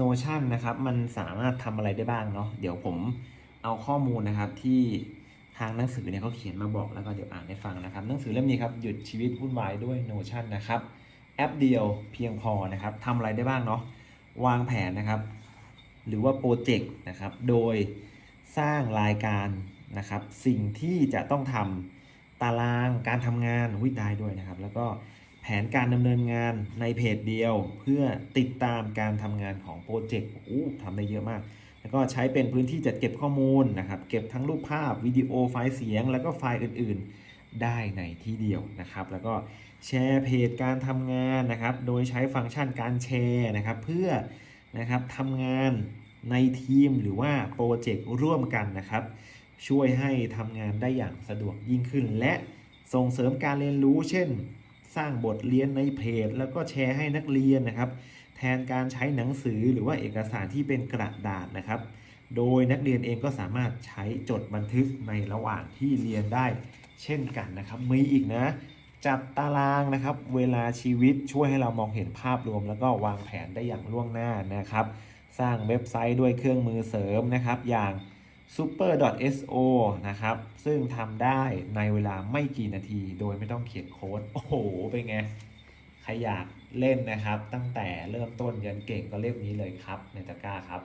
Notion นะครับ มันสามารถทำอะไรได้บ้างเนาะเดี๋ยวผมเอาข้อมูลนะครับที่ทางหนังสือเนี่ยเขาเขียนมาบอกแล้วก็เดี๋ยวอ่านให้ฟังนะครับหนังสือเล่มนี้ครับหยุดชีวิตวุ่นวายด้วย Notion นะครับแอปเดียวเพียงพอนะครับทำอะไรได้บ้างเนาะวางแผนนะครับ หรือว่าโปรเจกต์นะครับโดยสร้างรายการนะครับ สิ่งที่จะต้องทำตารางการทำงานวิได้ด้วยนะครับ แล้วก็ แผนการดำเนินงานในเพจเดียว เพื่อติดตามการทำงานของโปรเจกต์โอ้ทำได้เยอะมาก แล้วก็ใช้เป็นพื้นที่จัดเก็บข้อมูลนะครับ เก็บทั้งรูปภาพวิดีโอไฟล์เสียง แล้วก็ไฟล์อื่นๆ ได้ในที่เดียวนะครับ แล้วก็แชร์เพจการทำงานนะครับ โดยใช้ฟังก์ชันการแชร์นะครับ เพื่อนะครับทำงานในทีมหรือว่าโปรเจกต์ร่วมกันนะครับ ช่วยให้ทำงานได้อย่างสะดวกยิ่งขึ้น และส่งเสริมการเรียนรู้เช่น สร้างบทเรียนในเพจ แล้วก็แชร์ให้นักเรียนนะครับ แทนการใช้หนังสือหรือว่าเอกสารที่เป็นกระดาษนะครับ โดยนักเรียนเองก็สามารถใช้จดบันทึกในระหว่างที่เรียนได้เช่นกันนะครับ มีอีกนะจัดตารางนะครับ เวลาชีวิตช่วยให้เรามองเห็นภาพรวม แล้วก็วางแผนได้อย่างล่วงหน้านะครับ สร้างเว็บไซต์ด้วยเครื่องมือเสริมนะครับ อย่าง super.so นะครับ ซึ่งทำได้ในเวลาไม่กี่นาที โดยไม่ต้องเขียนโค้ด โอ้โห เป็นไง ใครอยากเล่นนะครับ ตั้งแต่เริ่มต้นยันเก่งก็เล่มนี้เลยครับ ในตะกร้าครับ